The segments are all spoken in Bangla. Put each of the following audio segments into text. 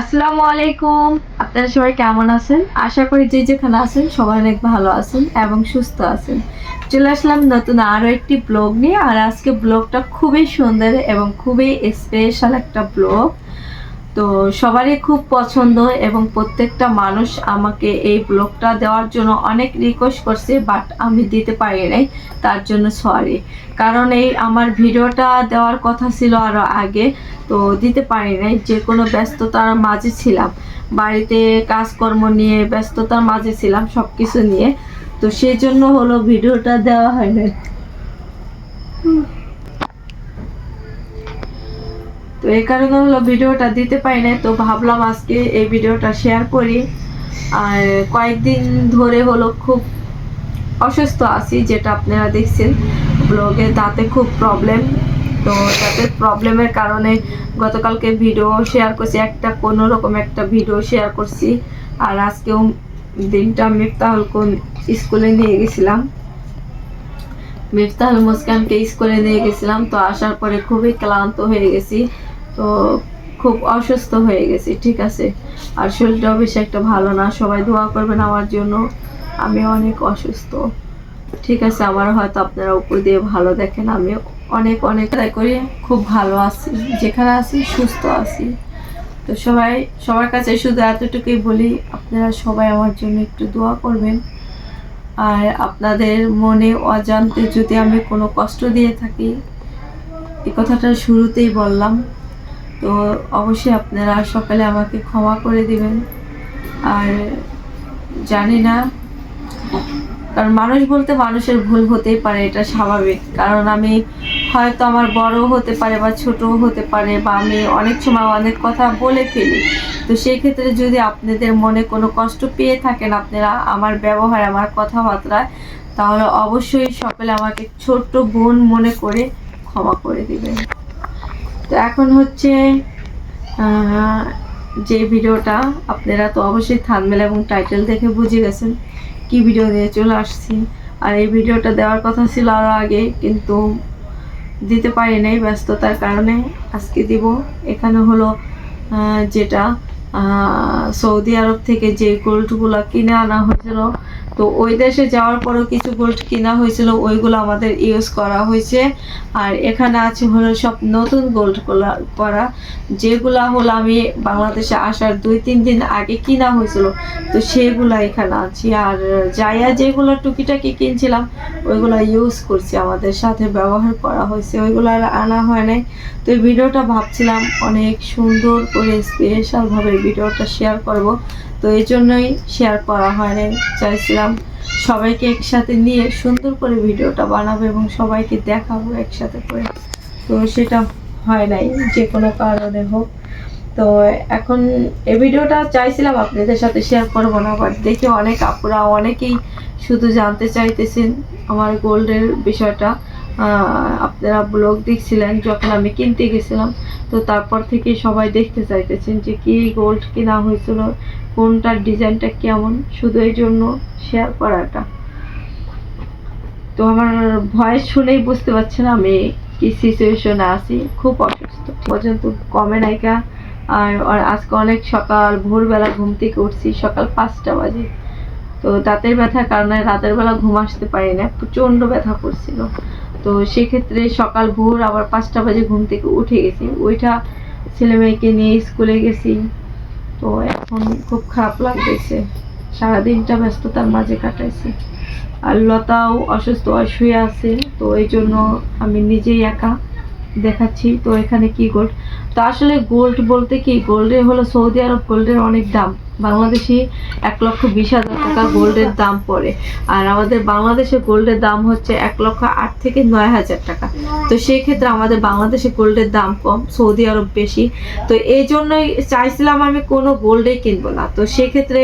আসসালামু আলাইকুম। আপনারা সবাই কেমন আছেন? আশা করি যে যেখানে আছেন সবাই অনেক ভালো আছেন এবং সুস্থ আছেন। চলে আসলাম নতুন আরও একটি ব্লগ নিয়ে। আর আজকে ব্লগটা খুবই সুন্দর এবং খুবই স্পেশাল একটা ব্লগ। তো সবারই খুব পছন্দ এবং প্রত্যেকটা মানুষ আমাকে এই ব্লগটা দেওয়ার জন্য অনেক রিকোয়েস্ট করছে বাট আমি দিতে পারি নাই, তার জন্য সরি কারণ এই আমার ভিডিওটা দেওয়ার কথা ছিল আরও আগে, তো দিতে পারি নাই, যে কোনো ব্যস্ততার মাঝে ছিলাম। বাড়িতে কাজকর্ম নিয়ে ব্যস্ততার মাঝে ছিলাম সব কিছু নিয়ে। তো সেই জন্য হলো ভিডিওটা দেওয়া হয় নাই। তো এই কারণে হলো ভিডিওটা দিতে পারি নাই তো ভাবলাম আজকে এই ভিডিওটা শেয়ার করি। আর কয়েকদিন ধরে হলো খুব অসুস্থ আছি, যেটা আপনারা দেখছেন, ব্লগে দাঁতে খুব প্রবলেম তো দাঁতের প্রবলেমের কারণে গতকালকে ভিডিও শেয়ার করছি, একটা কোনো রকম একটা ভিডিও শেয়ার করছি। আর আজকেও দিনটা মিফতাহুল কোন স্কুলে নিয়ে গেছিলাম। মিফতাহুল মুসকানকে স্কুলে নিয়ে গেছিলাম, তো আসার পরে খুবই ক্লান্ত হয়ে গেছি। তো খুব অসুস্থ হয়ে গেছি, ঠিক আছে। আর শরীরটাও বেশি একটা ভালো না, সবাই দোয়া করবেন আমার জন্য। আমি অনেক অসুস্থ। ঠিক আছে, আমার হয়তো আপনারা উপর দিয়ে ভালো দেখেন আমি অনেক অনেক করি, খুব ভালো আছি, যেখানে আছি সুস্থ আছি। তো সবাই, সবার কাছে শুধু এতটুকুই বলি, আপনারা সবাই আমার জন্য একটু দোয়া করবেন। আর আপনাদের মনে অজান্তে যদি আমি কোনো কষ্ট দিয়ে থাকি, এই কথাটা শুরুতেই বললাম তো অবশ্যই আপনারা সকালে আমাকে ক্ষমা করে দিবেন। আর জানি না, কারণ মানুষ বলতে মানুষের ভুল হতেই পারে, এটা স্বাভাবিক। কারণ আমি হয়তো আমার বড় হতে পারে বা ছোটও হতে পারে বা আমি অনেক সময় অনেক কথা বলে ফেলি। তো সেই ক্ষেত্রে যদি আপনাদের মনে কোনো কষ্ট পেয়ে থাকেন আপনারা আমার ব্যবহার, আমার কথাবার্তায়, তাহলে অবশ্যই সকলে আমাকে ছোট্ট বোন মনে করে ক্ষমা করে দিবেন। তো এখন হচ্ছে যে ভিডিওটা আপনারা তো অবশ্যই থানমেল এবং টাইটেল দেখে বুঝে গেছেন কি ভিডিও নিয়ে চলে আসছি। আর এই ভিডিওটা দেওয়ার কথা ছিল আরও আগে, কিন্তু দিতে পারি নাই ব্যস্ততার কারণে আজকে দিব। এখানে হলো যেটা সৌদি আরব থেকে যে গোল্ডগুলো কিনে আনা হয়েছিল তো ওই দেশে যাওয়ার পরেও কিছু গোল্ড কিনা হয়েছিল, ওইগুলো আমাদের ইউজ করা হয়েছে। আর এখানে আছে হলো সব নতুন গোল্ড করা, যেগুলা হলো আমি বাংলাদেশে আসার দুই, তিন দিন আগে কিনা হয়েছিল, তো সেগুলো এখানে আছে। আর যাইয়া যেগুলো টুকিটাকি কিনছিলাম, ওইগুলো ইউজ করছি আমাদের সাথে, ব্যবহার করা হয়েছে, ওইগুলো আর আনা হয় নাই। তো ভিডিওটা ভাবছিলাম অনেক সুন্দর করে স্পেশালভাবে ভিডিওটা শেয়ার করব। তো এই জন্যই শেয়ার করা হয় নাই। চাইছিলাম সবাইকে একসাথে নিয়ে সুন্দর করে ভিডিওটা বানাবো এবং সবাইকে দেখাবো একসাথে করে। তো সেটা হয় নাই, যে কোনো কারণে হোক। তো এখন এই ভিডিওটা চাইছিলাম আপনাদের সাথে শেয়ার করব না বাট দেখি অনেক আপুরা অনেকেই শুধু জানতে চাইতেছেন আমার গোল্ডের বিষয়টা। আপনারা ব্লগ দেখছিলেন যখন আমি কিনতে গেছিলাম। তো তারপর থেকে সবাই দেখতে চাইতেছেন যে কি গোল্ড কেনা হয়েছিল, কোনটার ডিজাইনটা কেমন? শুধু এই জন্য শেয়ার করাটা। তো আমার ভয়েস শুনেই বুঝতে পারছেন আমি কি সিচুয়েশনে আছি। খুব অসুস্থ। পর্যন্ত কমে নাইকা আর আজকে অনেক সকাল, ভোরবেলা ঘুম থেকে উঠছি, সকাল পাঁচটা বাজে। তো দাঁতের ব্যথার কারণে রাতের বেলা ঘুম আসতে পারি না প্রচণ্ড ব্যথা করছিল। তো সেক্ষেত্রে সকাল ভোর আবার পাঁচটা বাজে ঘুম থেকে উঠে গেছি। ওইটা ছেলে মেয়েকে নিয়ে স্কুলে গেছি। তো এখন খুব খারাপ লাগতেছে। সারাদিনটা ব্যস্ততার মাঝে কাটাইছি। আর লতাও অসুস্থ শুয়ে আছে। তো এই জন্য আমি নিজেই একা দেখাচ্ছি। তো এখানে কি গোল্ড তো আসলে গোল্ড বলতে কি? গোল্ডের হলো সৌদি আরব গোল্ডের অনেক দাম। বাংলাদেশি এক লক্ষ বিশ হাজার টাকা গোল্ডের দাম পড়ে। আর আমাদের বাংলাদেশে গোল্ডের দাম হচ্ছে এক লক্ষ আট থেকে নয় হাজার টাকা। তো সেই ক্ষেত্রে আমাদের বাংলাদেশে গোল্ডের দাম কম সৌদি আরব বেশি। তো এই জন্যই চাইছিলাম আমি কোনো গোল্ডে কিনবো না। তো সেক্ষেত্রে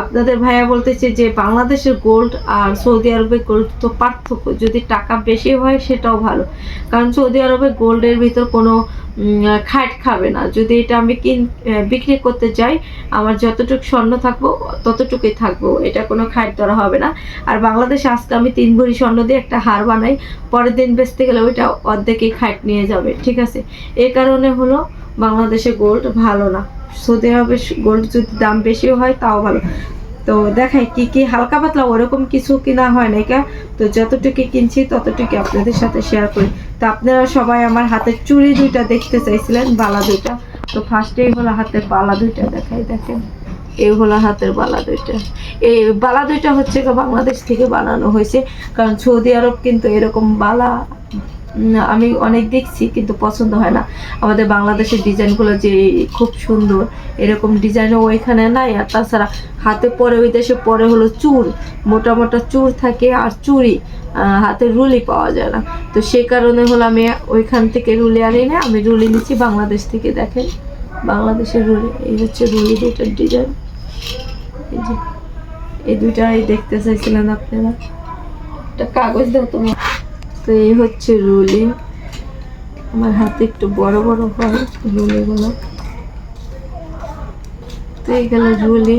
আপনাদের ভাইয়া বলতেছে যে বাংলাদেশের গোল্ড আর সৌদি আরবের গোল্ড তো পার্থক্য। যদি টাকা বেশি হয় সেটাও ভালো। কারণ সৌদি আরবে গোল্ডের ভিতর কোনো খাট খাবে না। যদি এটা আমি কিন বিক্রি করতে যাই, আমার যতটুকু স্বর্ণ থাকব, ততটুকুই থাকব। এটা কোনো খাট ধরা হবে না। আর বাংলাদেশে আজকে আমি তিন ভরি স্বর্ণ দিয়ে একটা হার বানাই, পরের দিন বেচতে গেলে ওইটা অর্ধেকই খাট নিয়ে যাবে, ঠিক আছে? এই কারণে হলো বাংলাদেশে গোল্ড ভালো না। সৌদি আরবে গোল্ড যদি দাম বেশিও হয়, তাও ভালো। তো দেখাই কি কি হালকা পাতলা ওরকম কিছু কিনা হয় না কা তো যতটুকু কিনছি ততটুকু আপনাদের সাথে শেয়ার করি। তো আপনারা সবাই আমার হাতের চুড়ি দুইটা দেখতে চাইছিলেন, বালা দুইটা। তো ফার্স্টে ফার্স্টেই হলো হাতের বালা দুইটা দেখাই, দেখেন। এই হলো হাতের বালা দুইটা। এই বালা দুইটা হচ্ছে বাংলাদেশ থেকে বানানো হয়েছে, কারণ সৌদি আরব কিন্তু এরকম বালা আমি অনেক দেখছি কিন্তু পছন্দ হয় না। আমাদের বাংলাদেশের ডিজাইনগুলো যে খুব সুন্দর এরকম ডিজাইনও ওইখানে নাই। আর তাছাড়া হাতে পরে ওই দেশে পরে হলো চুর মোটা মোটা চুর থাকে আর আহ, হাতে রুলি পাওয়া যায় না। তো সে কারণে হলো আমি ওইখান থেকে রুলি আনি না আমি রুলি নিচ্ছি বাংলাদেশ থেকে দেখেন। বাংলাদেশের রুলি এই হচ্ছে রুলি দুইটার ডিজাইন। এই যে এই দুইটাই দেখতে চাইছিলেন আপনারা। একটা কাগজ দাও তোমার। তো এই হচ্ছে রুলি। আমার হাতে একটু বড় বড় হয় রুলিগুলো। তো এই গেল রুলি।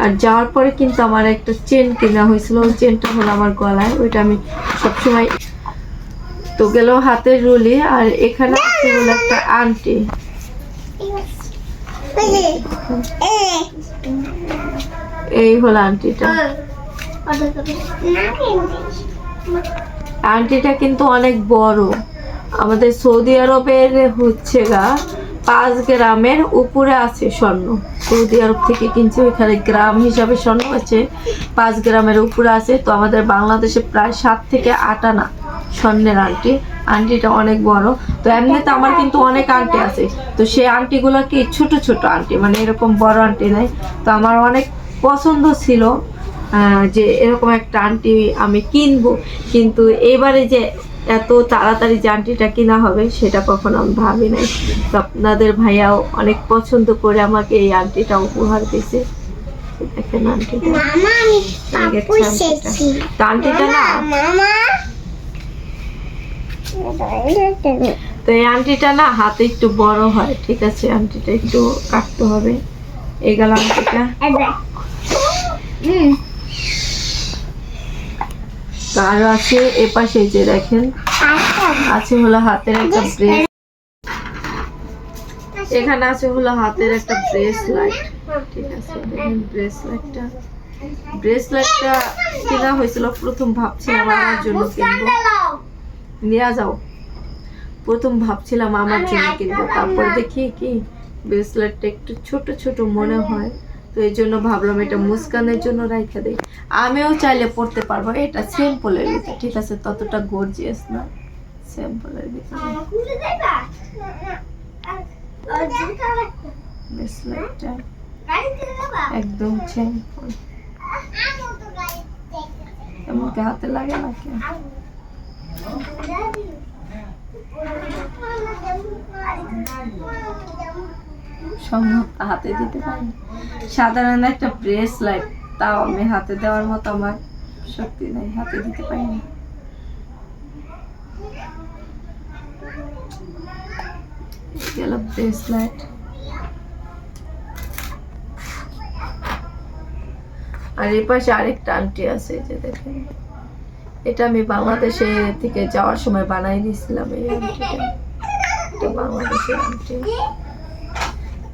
আর যাওয়ার পরে কিন্তু আমার একটা চেন কেনা হয়েছিল। ওই চেনটা হলো আমার গলায়। ওইটা আমি সবসময় তো গেল হাতের রুলি। আর এখানে আছে হলো একটা আংটি এই হলো আংটিটা আংটিটা কিন্তু অনেক বড়। আমাদের সৌদি আরবের হচ্ছে গা, পাঁচ গ্রামের উপরে আছে স্বর্ণ। সৌদি আরব থেকে কিনছি ওইখানে গ্রাম হিসাবে স্বর্ণ আছে, পাঁচ গ্রামের উপরে আছে। তো আমাদের বাংলাদেশে প্রায় সাত থেকে আট আনা স্বর্ণের আন্টি। আন্টিটা অনেক বড়। তো এমনিতে আমার কিন্তু অনেক আংটি আছে। তো সেই আংটিগুলো কি ছোট ছোট আন্টি? মানে এরকম বড় আন্টি নেই। তো আমার অনেক পছন্দ ছিল। যে এরকম একটা আংটি আমি কিনবো। কিন্তু এবারে যে এত তাড়াতাড়ি যে আংটিটা কিনা হবে সেটা কখনো আমি ভাবি নাই। তো আপনাদের ভাইয়াও অনেক পছন্দ করে আমাকে এই আংটিটা উপহার দিয়েছে। দেখেন। শেখছি তো না? তো এই আংটিটা না হাতে একটু বড় হয় ঠিক আছে? আংটিটা একটু কাটতে হবে। এই গেল আংটিটা হুম। তো আরও আছে এ পাশে এই যে দেখেন। আছে হলো হাতের একটা ব্রেস এখানে আছে হলো হাতের একটা ব্রেসলাইট ঠিক আছে ব্রেসলাইটটা ব্রেসলাইটটা কেনা হয়েছিল, প্রথম ভাবছিলাম আমার জন্য কিনবো। নিয়ে যাও। প্রথম ভাবছিলাম আমার জন্য কিনবো। তারপর দেখি কি ব্রেসলেটটা একটু ছোট ছোট মনে হয়। তো এই জন্য ভাবলাম এটা মুস্কানের জন্য রাইখা দেই। আমিও চাইলে পড়তে পারব। এটা সিম্পলের ভিতরে, ঠিক আছে? ততটা গর্জিয়াস না সিম্পলের ভিতরে। একদম সিম্পল এমনকি হাতে লাগে না কেন সম্ভব হাতে দিতে পারি সাধারণ একটা ব্রেসলাইট তাও আমি হাতে দেওয়ার মতো আমার শক্তি নেই, হাতে দিতে পারি না গেল ব্রেসলাইট আর এই পাশে আরেকটা আংটি আছে যে দেখেন। এটা আমি বাংলাদেশে থেকে যাওয়ার সময় বানাই নিয়েছিলাম এই আংটিটা। এটা বাংলাদেশের আংটি।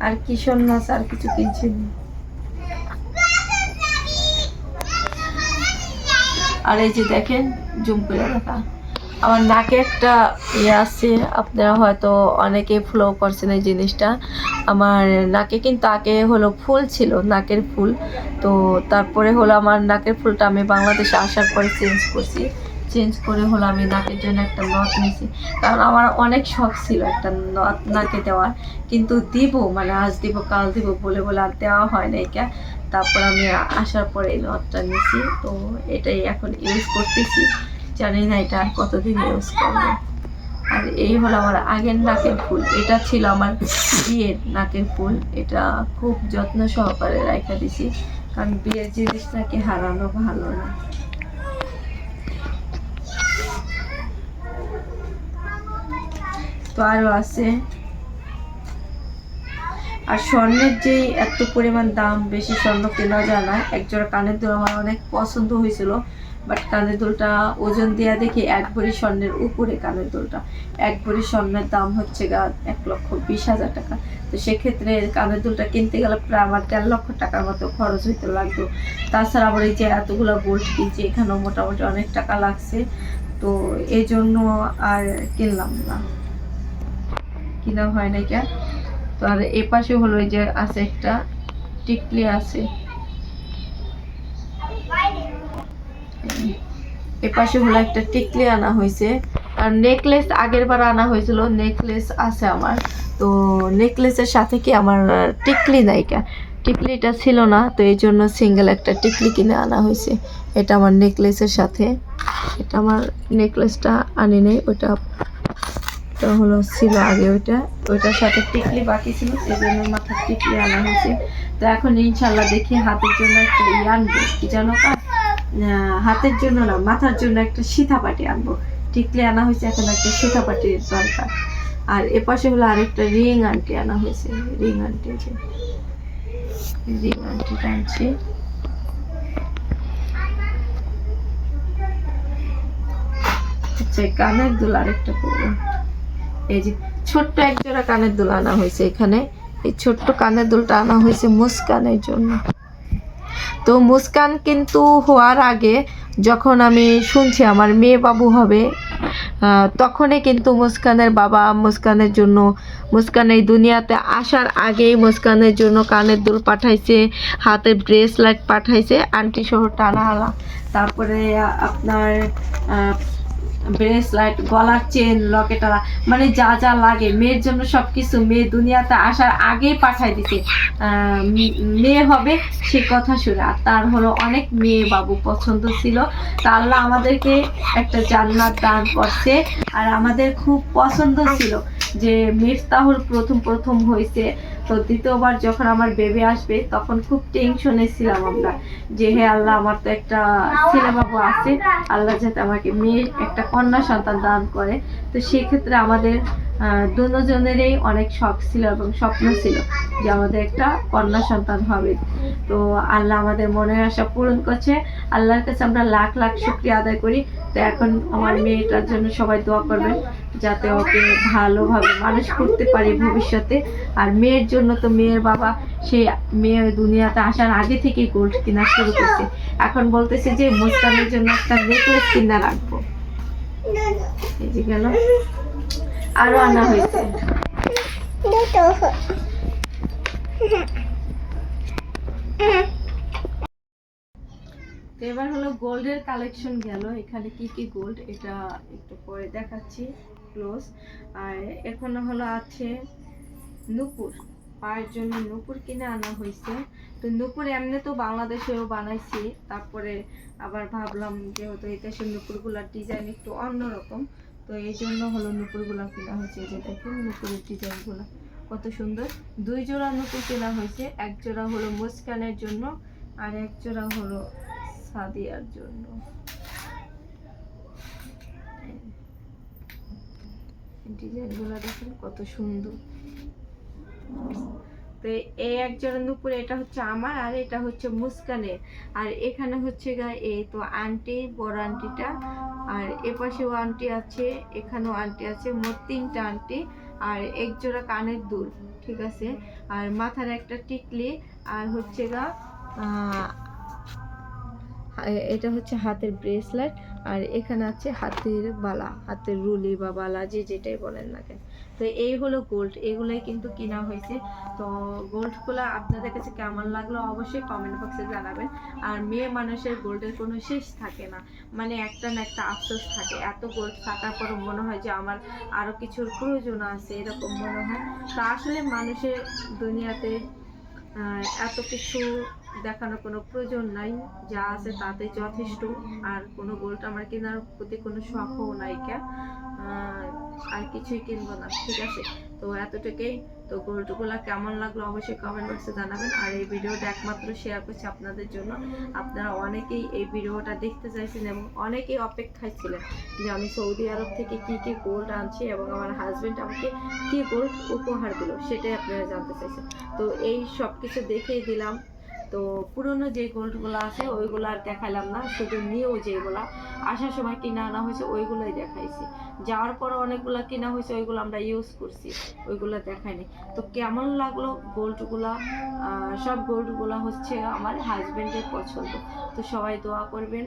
আর কিশোর সন্ন্যাস আর কিছু কিনছি। আর এই যে দেখেন, জুম করে রাখা। আমার নাকে একটা ইয়ে আছে, আপনারা হয়তো অনেকে ফ্লো করছেন এই জিনিসটা। আমার নাকে কিন্তু আগে হলো ফুল ছিল, নাকের ফুল। তো তারপরে হলো আমার নাকের ফুলটা আমি বাংলাদেশে আসার পরে চেঞ্জ করছি। চেঞ্জ করে হলো আমি নাকের জন্য একটা নথ নিয়েছি কারণ আমার অনেক শখ ছিল একটা নথ নাকে দেওয়ার। কিন্তু দিব মানে আজ দিব, কাল দিব বলে বলে আর দেওয়া হয় না এটা তারপর আমি আসার পরে এই নথটা নিয়েছি তো এটাই এখন ইউজ করতেছি। জানি না এটা আর কতদিন ইউজ করব। আর এই হলো আমার আগের নাকের ফুল। এটা ছিল আমার বিয়ের নাকের ফুল। এটা খুব যত্ন সহকারে রাখা দিছি। কারণ বিয়ের জিনিস নাকি হারানো ভালো না। আরও আছে। আর স্বর্ণের যে এত পরিমাণ দাম বেশি স্বর্ণ কেনা যায় না, একজোড়া কানের দুল আমার অনেক পছন্দ হয়েছিল বাট কানের দুলটা ওজন দেওয়া দেখি এক ভরি স্বর্ণের উপরে কানের দুলটা। এক ভরি স্বর্ণের দাম হচ্ছে গা এক লক্ষ বিশ হাজার টাকা। তো সেক্ষেত্রে কানের দুলটা কিনতে গেলে প্রায় আমার দেড় লক্ষ টাকার মতো খরচ হইতে লাগতো। তাছাড়া আবার এই যে এতগুলো গোল্ড কিনছি এখানেও মোটামুটি অনেক টাকা লাগছে, তো এই জন্য আর কিনলাম না। কিনা হয় না কে? তো আর এ পাশে হলো এই যে আছে একটা টিকলি আছে। এ পাশে হলো একটা টিকলি আনা হয়েছে। আর নেকলেস আগের বার আনা হয়েছিল নেকলেস আছে আমার। তো নেকলেসের সাথে কি আমার টিকলি নাইকা টিকলিটা ছিল না, তো এই জন্য সিঙ্গেল একটা টিকলি কিনে আনা হয়েছে। এটা আমার নেকলেসের সাথে। এটা আমার নেকলেসটা আনি নেই, ওটা তো হলো ছিল আগে ওইটা। ওইটার সাথে টিকলি বাকি ছিল সেই জন্য মাথার টিকলি আনা হয়েছে। তো এখন ইনশাল্লাহ দেখি হাতের জন্য একটা ই আনব, কি জানো হাতের জন্য না, মাথার জন্য একটা সীতাপাটি আনব। টিকলি আনা হয়েছে, এখন একটা সীতাপাটির দরকার। আর এ পাশে হলো আরেকটা রিং আন্টি আনা হয়েছে, রিং আন্টি রিং আন্টিটা আনছি। আচ্ছা কানের দুল আরেকটা করব এই যে ছোট্ট এক জোড়া কানের দুল আনা হয়েছে এখানে। এই ছোট্ট কানের দুলটা আনা হয়েছে মুস্কানের জন্য। তো মুস্কান কিন্তু হওয়ার আগে যখন আমি শুনছি আমার মেয়ে বাবু হবে তখনই কিন্তু মুস্কানের বাবা মুস্কানের জন্য, মুস্কান এই দুনিয়াতে আসার আগেই মুস্কানের জন্য কানের দুল পাঠাইছে, হাতে ব্রেসলেট পাঠাইছে আন্টি সহ টানাহালা। তারপরে আপনার আহ, ব্রেসলাইট গলার চেন লকেটারা মানে যা যা লাগে। মেয়ের জন্য সব কিছু মেয়ে দুনিয়াতে আসার আগেই পাঠাই দিতে মেয়ে হবে সে কথা শুনে। আর তার হলো অনেক মেয়ে বাবু পছন্দ ছিল। তা আল্লাহ আমাদেরকে একটা জান্নাত দান করছে। আর আমাদের খুব পছন্দ ছিল যে মিফতাহুল প্রথম প্রথম হয়েছে তো দ্বিতীয়বার যখন আমার বেবি আসবে, তখন খুব টেনশনে ছিলাম আমরা যে হে আল্লাহ, আমার তো একটা ছেলে বাবু আছে, আল্লাহ যাতে আমাকে মেয়ে, একটা কন্যা সন্তান দান করে। তো সেক্ষেত্রে আমাদের দুজনেরই অনেক শখ ছিল এবং স্বপ্ন ছিল যে আমাদের একটা কন্যা সন্তান হবে। তো আল্লাহ আমাদের মনের আশা পূরণ করছে। আল্লাহর কাছে আমরা লাখ লাখ শুক্রিয়া আদায় করি। তো এখন আমার মেয়েটার জন্য সবাই দোয়া করবেন যাতে ওকে ভালোভাবে মানুষ করতে পারি ভবিষ্যতে। আর মেয়ের জন্য তো মেয়ের বাবা, সে মেয়ে দুনিয়াতে আসার আগে থেকেই গোল্ড কেনা শুরু করছে। এখন বলতেছে যে মুস্কানের জন্য একটা নেকলেস কিনা রাখব। এই যে গেল। আরও আনা হয়েছে। এবার হলো গোল্ডের কালেকশন গেল। এখানে কি কি গোল্ড এটা একটু পরে দেখাচ্ছি ক্লোজ। আর এখন হলো আছে নুপুর। পায়ের জন্য নুপুর কিনে আনা হয়েছে। তো নুপুর এমনি তো বাংলাদেশেও বানাইছি। তারপরে আবার ভাবলাম যেহেতু এই দেশের নুপুরগুলোর ডিজাইন একটু অন্যরকম তো এই জন্য হলো নুপুরগুলো কেনা হয়েছে যে দেখুন নুপুরের ডিজাইনগুলো। কত সুন্দর। দুই জোড়া নুপুর কেনা হয়েছে, এক জোড়া হলো মুস্কানের জন্য, আর এক জোড়া হলো সাদিয়ার জন্য। ডিজাইনগুলো দেখুন কত সুন্দর। তো এই এক নুপুর এটা হচ্ছে আমার আর এটা হচ্ছে মুস্কানের। আর এখানে হচ্ছে গা এই তো আন্টি, বড় আন্টিটা। আর এপাশেও আন্টি আছে, এখানেও আন্টি আছে, মোট তিনটা আন্টি। আর এক জোড়া কানের দুল, ঠিক আছে? আর মাথার একটা টিকলি, আর হচ্ছে গা এটা হচ্ছে হাতের ব্রেসলেট আর এখানে আছে হাতের বালা, হাতের রুলি বা বালা, যে যেটাই বলেন না কেন। তো এই হলো গোল্ড এগুলোই কিন্তু কিনা হয়েছে। তো গোল্ডগুলো আপনাদের কাছে কেমন লাগল অবশ্যই কমেন্ট বক্সে জানাবেন। আর মেয়ে মানুষের গোল্ডের কোনো শেষ থাকে না। মানে একটা না একটা আফসোস থাকে। এত গোল্ড থাকার পরও মনে হয় যে আমার আরও কিছুর প্রয়োজন আছে, এরকম মনে হয়। তা আসলে মানুষের দুনিয়াতে এত কিছু দেখানোর কোনো প্রয়োজন নাই, যা আছে তাতে যথেষ্ট। আর কোনো গোল্ড আমার কেনার প্রতি কোনো শখও নাই কে আর কিছুই কিনবো না, ঠিক আছে? তো এতটুকুই। তো গোল্ডগুলো কেমন লাগল অবশ্যই কমেন্ট বক্সে জানাবেন। আর এই ভিডিওটা একমাত্র শেয়ার করছি আপনাদের জন্য। আপনারা অনেকেই এই ভিডিওটা দেখতে চাইছেন এবং অনেকেই অপেক্ষায় ছিলেন যে আমি সৌদি আরব থেকে কি কি গোল্ড আনছি এবং আমার হাজবেন্ড আমাকে কি গোল্ড উপহার দিল, সেটাই আপনারা জানতে চাইছেন। তো এই সব কিছু দেখেই দিলাম। তো পুরনো যে গোল্ডগুলো আছে, ওইগুলো আর দেখালাম না, শুধু নিয়েও যেগুলা। আসার সময় কিনা আনা হয়েছে, ওইগুলোই দেখাইছি। যাওয়ার পরে অনেকগুলো কিনা হয়েছে, ওইগুলো আমরা ইউজ করছি, ওইগুলো দেখাইনি। তো কেমন লাগল গোল্ডগুলা সব গোল্ডগুলা হচ্ছে আমার হাজব্যান্ডের পছন্দ। তো সবাই দোয়া করবেন।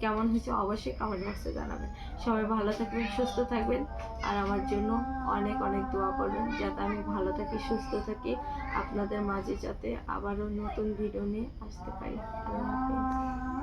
কেমন হয়েছে অবশ্যই কমেন্ট বক্সে জানাবেন। সবাই ভালো থাকবেন, সুস্থ থাকবেন। আর আমার জন্য অনেক অনেক দোয়া করবেন, যাতে আমি ভালো থাকি, সুস্থ থাকি। আপনাদের মাঝে যাতে আবারও নতুন ভিডিও নিয়ে আসতে পারি। আল্লাহ হাফেজ।